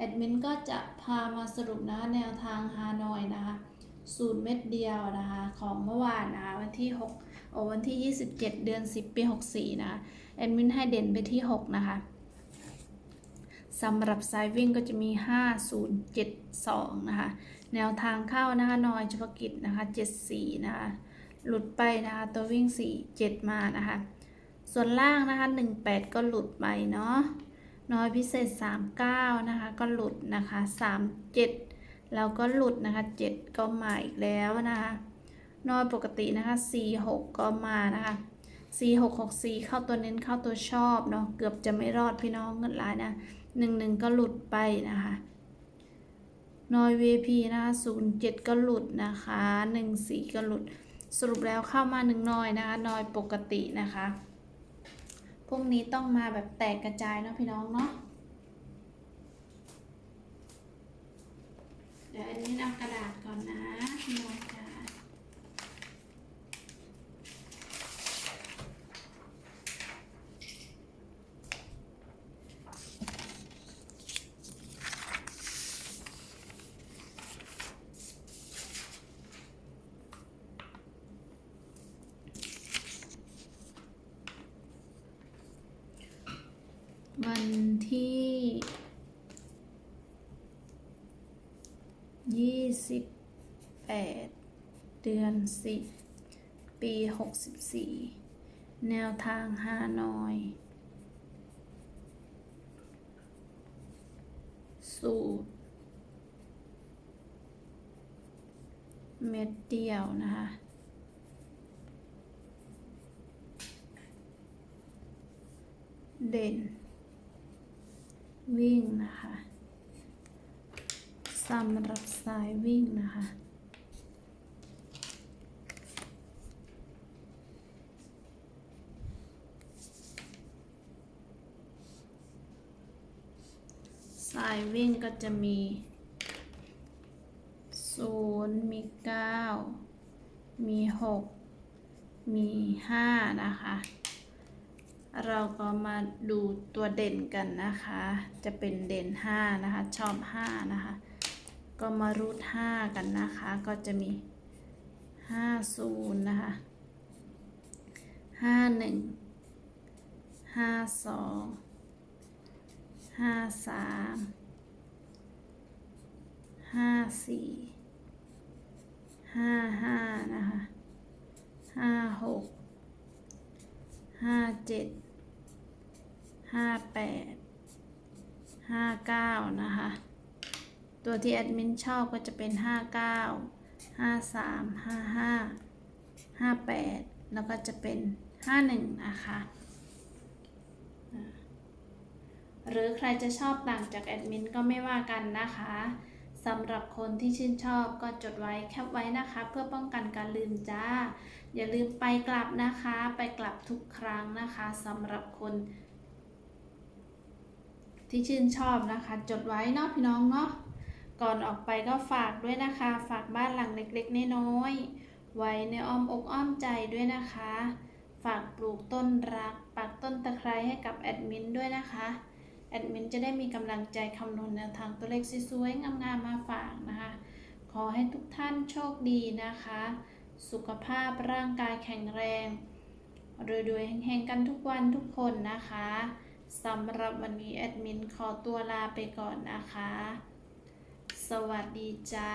แอดมินก็จะพามาสรุปนะคะแนวทางฮานอยนะคะสูตรเม็ดเดียวนะคะของเมื่อวานนะคะวันที่6โอวันที่ 27 เดือน 10 ปี 64 นะคะแอดมินให้เด่นไปที่ 6 นะคะสำหรับสายวิ่งก็จะมี 5072 นะคะ แนวทางเข้านะคะนอยเฉพาะกิจนะคะ 74 นะคะ หลุดไปนะคะ ตัววิ่ง 4 7 มานะคะ ส่วนล่างนะคะ 18 ก็หลุดไปเนาะ น้อยพิเศษ 39 นะคะ ก็หลุดนะคะ 37เราก็หลุดนะคะ 7 ก็มาอีกแล้วนะคะ น้อยปกตินะคะ 46 ก็มานะคะ 4664 เข้าตัวเน้นเข้าตัวชอบเนาะ เกือบจะไม่รอดพี่น้องเงินหลายนะ11 ก็หลุดไปนะคะน้อย VP นะคะ07 ก็หลุดนะคะ 14 ก็หลุด สรุปแล้วเข้ามา1น้อยนะคะน้อยปกตินะคะ พรุ่งนี้ต้องมาแบบแตกกระจายเนาะพี่น้องเนาะเดี๋ยวอันนี้เอากระก่อนนะพี่น้องจ้า วันที่ยี่สิบแปดเดือนสิบปีหกสิบสี่แนวทางฮานอยสูตร เม็ดเดียวนะคะเด่น วิ่งนะคะสำหรับสายวิ่งนะคะสายวิ่งก็จะมีศูนย์มีเก้ามีหกมีห้านะคะ เราก็มาดูตัวเด่นกันนะคะ จะเป็นเด่น 5 นะคะ ชอบ 5 นะคะ ก็มารูด 5 กันนะคะ ก็จะมี 50 นะคะ 51 52 53 54 55 นะคะ 56 ห้าเจ็ดห้าแปดห้าเก้านะคะ ตัวที่แอดมินชอบก็จะเป็นห้าเก้าห้าสามห้าห้าห้าแปดแล้วก็จะเป็นห้าหนึ่งนะคะหรือใครจะชอบต่างจากแอดมินก็ไม่ว่ากันนะคะ สำหรับคนที่ชื่นชอบก็จดไว้แคปไว้นะคะ เพื่อป้องกันการลืมจ้า อย่าลืมไปกลับนะคะ ไปกลับทุกครั้งนะคะสำหรับคนที่ชื่นชอบนะคะ จดไว้เนาะพี่น้องเนาะก่อนออกไปก็ฝากด้วยนะคะ ฝากบ้านหลังเล็กๆน้อยๆไว้ในอ้อมอกอ้อมใจด้วยนะคะ ฝากปลูกต้นรัก ปักต้นตะไคร้ให้กับแอดมินด้วยนะคะ แอดมินจะได้มีกำลังใจคำนวณแนวทางตัวเลขสวยๆงามๆมาฝากนะคะ ขอให้ทุกท่านโชคดีนะคะ สุขภาพร่างกายแข็งแรงรวยๆแห่งๆกันทุกวันทุกคนนะคะสำหรับวันนี้แอดมินขอตัวลาไปก่อนนะคะสสวัสดีจ้า